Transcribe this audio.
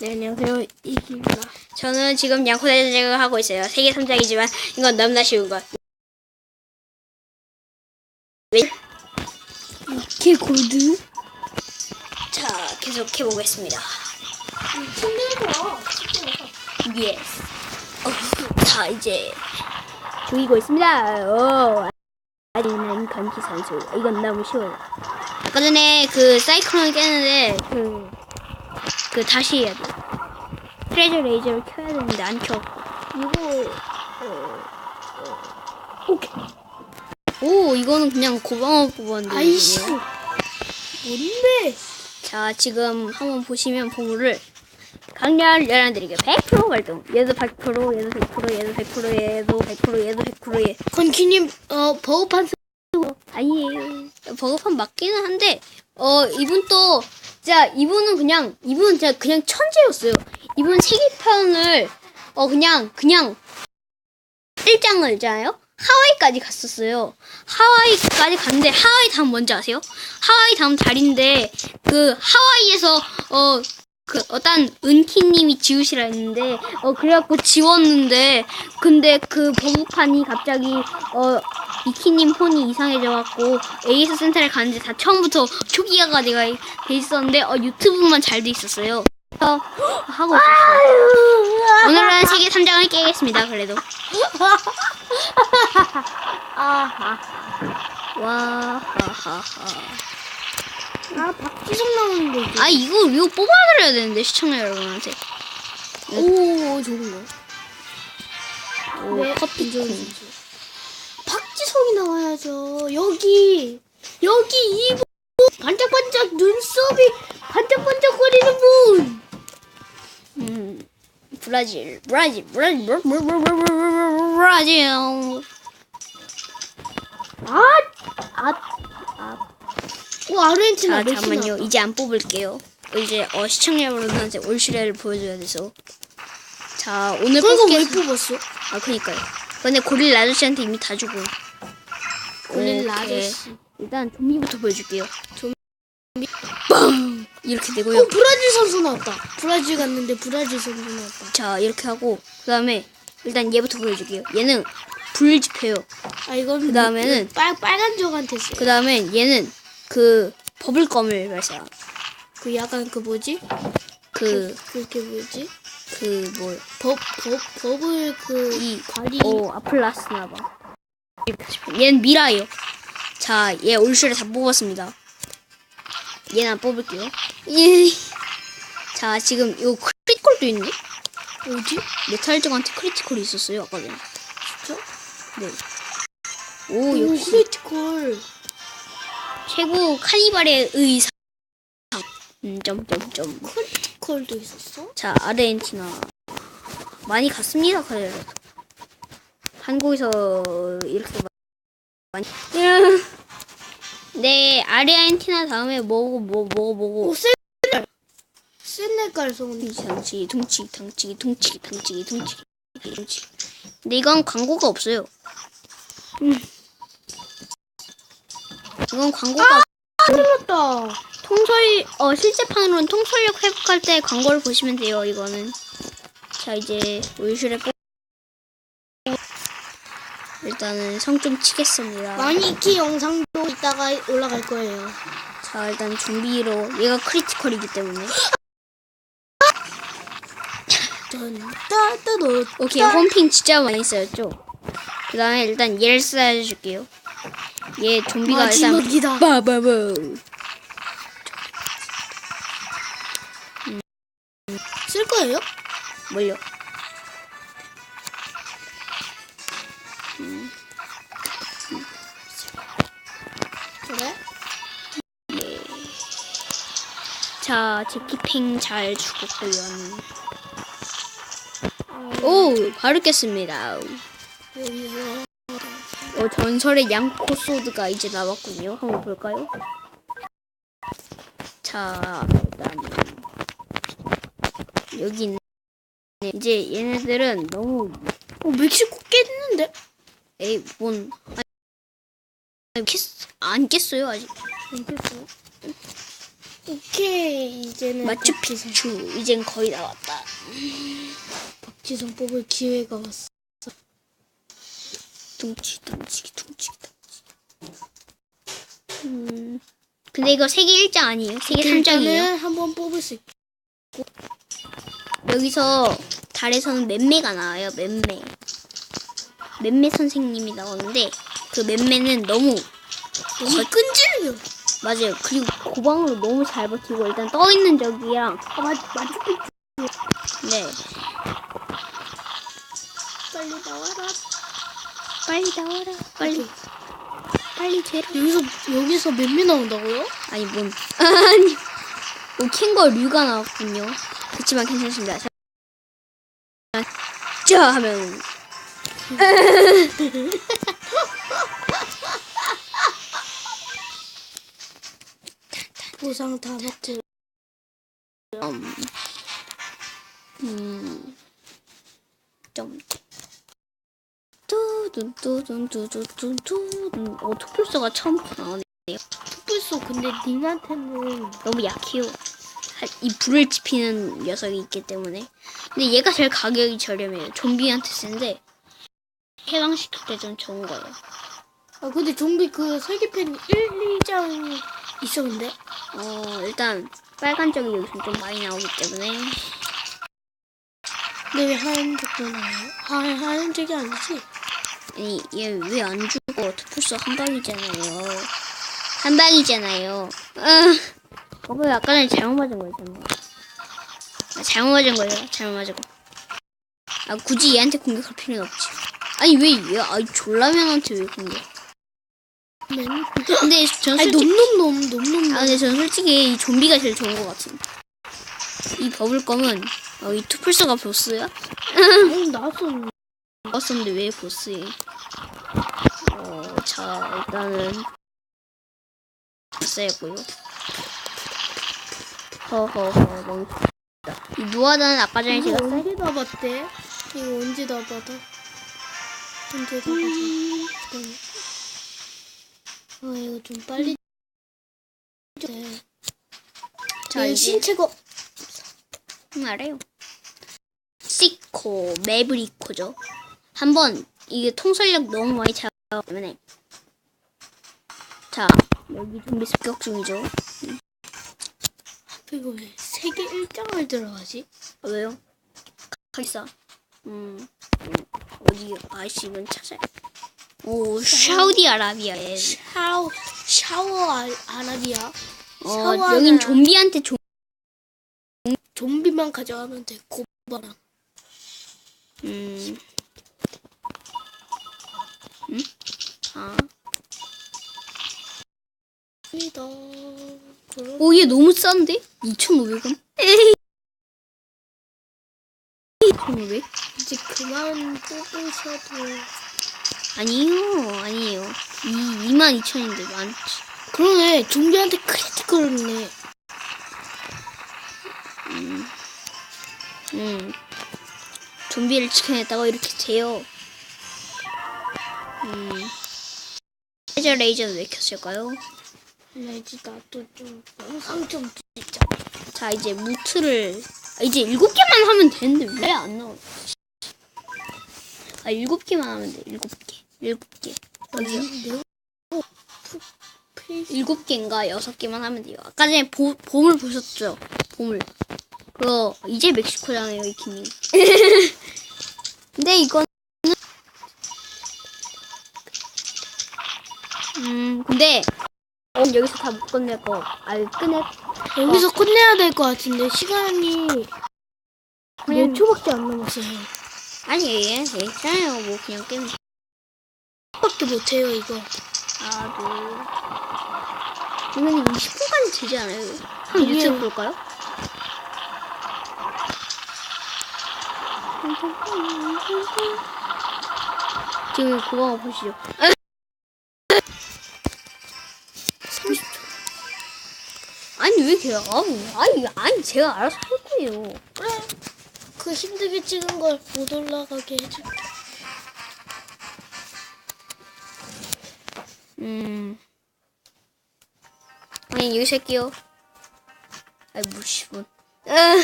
네, 안녕하세요. 이기입니다. 저는 지금 양코 대전을 하고 있어요. 세계 3장이지만 이건 너무나 쉬운 것. 왜? 키 골드? 자, 계속 해보겠습니다. 힘들어. 예스. 어, 자, 이제 죽이고 있습니다. 오, 아리는 건기 선수. 이건 너무 쉬워요. 아까 전에 그 사이클론 깼는데 그, 그 다시 해야 돼. 트레저 레이저를 켜야 되는데 안 켜. 이거 어, 어, 오케이. 오, 이거는 그냥 고방어 뽑았는데. 아이씨. 뭔데? 자, 지금 한번 보시면 보물을 강렬 열어드리게 100% 발동. 얘도 100%, 얘도 100%, 얘도 100%, 얘도 100%, 얘도 100%, 얘. 건키님, 어, 버거판 아니에요. 버거판 맞기는 한데, 어, 이분 또, 진짜, 이분은 그냥, 이분은 진짜 그냥 천재였어요. 이분 세계편을, 어, 그냥, 그냥, 1장을 있잖아요? 하와이까지 갔었어요. 하와이까지 갔는데, 하와이 다음 뭔지 아세요? 하와이 다음 달인데, 그, 하와이에서, 어, 그, 어떤 은키님이 지우시라 했는데, 어, 그래갖고 지웠는데, 근데 그 버북판이 갑자기, 어, 이키님 폰이 이상해져갖고, 에이스 센터를 갔는데 다 처음부터 초기화가 돼가 돼 있었는데, 어, 유튜브만 잘 돼 있었어요. 그래서 하고 있었어요. 오늘은 세계 3장을 깨겠습니다, 그래도. 아하. 와, 하하하. 아, 박지성 나오는데, 이게. 아, 이거, 이거 뽑아드려야 되는데, 시청자 여러분한테. 오, 좋은 거. 오, 네, 커피 콩. 박지성이 나와야죠. 여기, 여기 이분. 반짝반짝 눈썹이 반짝반짝거리는 분. 음, 브라질, 브라질, 브라질, 브라- 브라- 브라- 브라- 브라- 브라질. 아, 아, 아. 오, 아르헨티나 자, 잠깐만요. 이제 안 뽑을게요. 이제 어, 시청자 여러분한테 올시레를 보여줘야 돼서. 자, 오늘 그거 왜 뽑겠... 뽑았어? 아, 그니까요. 근데 고릴라 아저씨한테 이미 다 주고. 고릴라 오케이. 아저씨. 일단 좀비부터 보여줄게요. 좀비. 빵! 이렇게 되고요. 어, 브라질 선수 나왔다. 브라질 갔는데 브라질 선수 나왔다. 자, 이렇게 하고 그 다음에 일단 얘부터 보여줄게요. 얘는 불 지펴요. 아, 이건 그 다음에는 빨, 빨간 적한테 써. 그 다음에 얘는 그 버블껌을 발사. 그 약간 그 뭐지? 그, 그게 뭐지? 그, 뭐, 버, 버, 버블 그 이, 발이 오, 아플라스나 봐. 얘는 미라예요. 자, 얘 올슈를 다 뽑았습니다. 얘는 안 뽑을게요. 예. 자, 지금 요 크리티컬도 있네? 뭐지? 메탈적한테 크리티컬이 있었어요, 아까 전에. 진짜? 네. 오, 오, 역시 크리티컬. 최고 카니발의 의상. 음, 점점점. 크리티컬도 있었어? 자, 아르헨티나. 많이 갔습니다, 그래도. 한국에서 이렇게 많이. 음. 네, 아르헨티나 다음에 뭐고, 뭐, 뭐고, 뭐고. 오, 세네갈. 세네갈 선. 덩치기, 덩치기, 둥치기, 덩치기, 둥치기, 둥치기. 근데 이건 광고가 없어요. 음. 이건 광고가 틀렸다. 통솔 어 실제판으로는 통솔력 회복할 때 광고를 보시면 돼요. 이거는 자 이제 울슈레 뽑 일단은 성 좀 치겠습니다. 마니키 영상도 이따가 올라갈 거예요. 자 일단 준비로 얘가 크리티컬이기 때문에. 오케이 홈핑 진짜 많이 쌓였죠. 그 다음에 일단 얘를 쌓아줄게요. 얘 좀비가 마지막이다. 일단 바바바 쓸 거예요? 뭘요? 그래? 자 제키팽 잘 죽었고요. 오 바로 깼습니다. 여기서 어, 전설의 양코 소드가 이제 나왔군요. 한번 볼까요? 자, 일단 여기 있네. 이제 얘네들은 너무 어 멕시코 깼는데? 에이 뭔 아니, 깼, 안 깼어요 아직. 안 깼어. 오케이 이제는 마추픽추 이젠 거의 다 왔다. 박지성 뽑을 기회가 왔어. 둥치 둥치기 둥치기 둥치. 음. 근데 이거 세계 1장 아니에요? 세계 3장이에요. 일단은 한번 뽑을 수 있. 여기서 달에서는 맴매가 나와요. 맴매. 맴매 선생님이 나오는데 그 맴매는 너무 너무 끈질겨. 맞아요. 그리고 고방으로 너무 잘 버티고 일단 떠 있는 적이랑 아 맞, 마추픽 네 빨리 나와라. 빨리 나와라 빨리 빨리 되라 여기서 여기서 몇명 나온다고요? 아니 뭔 아니 뭐 캔거 류가 나왔군요. 그렇지만 괜찮습니다. 자, 자 하면 보상 다 받고. 음, 음, 좀, 뚜 둔뚜둔뚜둔뚜둔, 어, 투플스가 처음 나오네요. 투플소 근데 님한테는 너무 약해요. 한- 이 불을 지피는 녀석이 있기 때문에. 근데 얘가 제일 가격이 저렴해요. 좀비한테 센데, 해방시킬 때 좀 좋은 거예요. 아 근데 좀비 그 세계편 1, 2장 있었는데 어, 일단, 빨간 적이 여기서 좀 많이 나오기 때문에, 근데 왜 하얀 적도 나와요? 하, 하얀 적이 아니지? 아니, 얘 왜 안 죽어? 투플스 한 방이잖아요. 한 방이잖아요. 응. 봐봐요, 아까 전에 잘못 맞은 거였잖아요. 아, 잘못 맞은 거예요, 잘못 맞은 거. 아, 굳이 얘한테 공격할 필요는 없지. 아니, 왜 얘, 아이, 졸라면한테 왜 공격? 맨 근데 전 아니 솔직히, 놈놈놈 놈놈 아, 근데 전 솔직히 이 좀비가 제일 좋은 것 같은데. 이 버블검은, 어, 이 투플스가 보스야? 놈 나왔어 나왔었는데 왜 보스에? 어, 자, 일단은 세고요. 허허허, 멍. 이 누아다는 아까 전에 제가 세. 언제 다 봤대? 이거 언제 다 받아? 언제 다 받아? 아 이거 좀 빨리 네. 자, 내 이제 신체가 알아요. 시코, 매브리코죠. 한번 이게 통솔력 너무 많이 차기 때문에. 자, 여기 좀비 습격 중이죠. 이거 왜 세계 1장을 들어가지? 아, 왜요? 가있어. 음, 음, 어디 아이씨 이건 찾아야. 오, 사우디아라비아에. 샤워 샤워 아, 아라비아 어, 샤워하는 여긴 좀비한테 좀. 좀비만 가져가면 돼 고바랑 음. 음? 아. 오, 얘 너무 싼데? 2,500원? 에이. 2,500? 이제 그만 뽑으셔도 아니요, 아니에요. 이 22,000인데 많지. 그러네 좀비한테 크리티컬이네 음. 좀비를 지켜냈다고 이렇게 돼요. 음. 레이저 레이저는 왜 켰을까요? 레지 나도 좀 영상 좀 찍자 자, 이제 무트를, 아, 이제 일곱 개만 하면 되는데 왜 안 나오지? 아, 일곱 개만 하면 돼, 일곱 개. 일곱 개. 여기요. 페이스 일곱 개인가 여섯 개만 하면 돼요. 아까 전에 보, 봄을 보셨죠? 봄을. 그거, 이제 멕시코잖아요, 이키님. 근데 이거 근데, 어, 여기서 다 못 끝낼 거. 아, 끝낼, 여기서 끝내야 될 것 같은데 시간이 그냥- 몇 초밖에 안 남았어요 아니, 괜찮아요. 뭐, 그냥 깨면. 밖에 못해요 이거 하나, 둘. 이건 20분까지 되지 않아요? 한번 아니에요. 유튜브 볼까요? 지금 그거 보시죠. 아니 왜 이렇게 아니 아니 아니 제가 알아서 할 거예요. 그래 그 힘들게 찍은 걸 못 올라가게 해줄게 음. 아니 여기서 할게요. 아이 무시분. 아,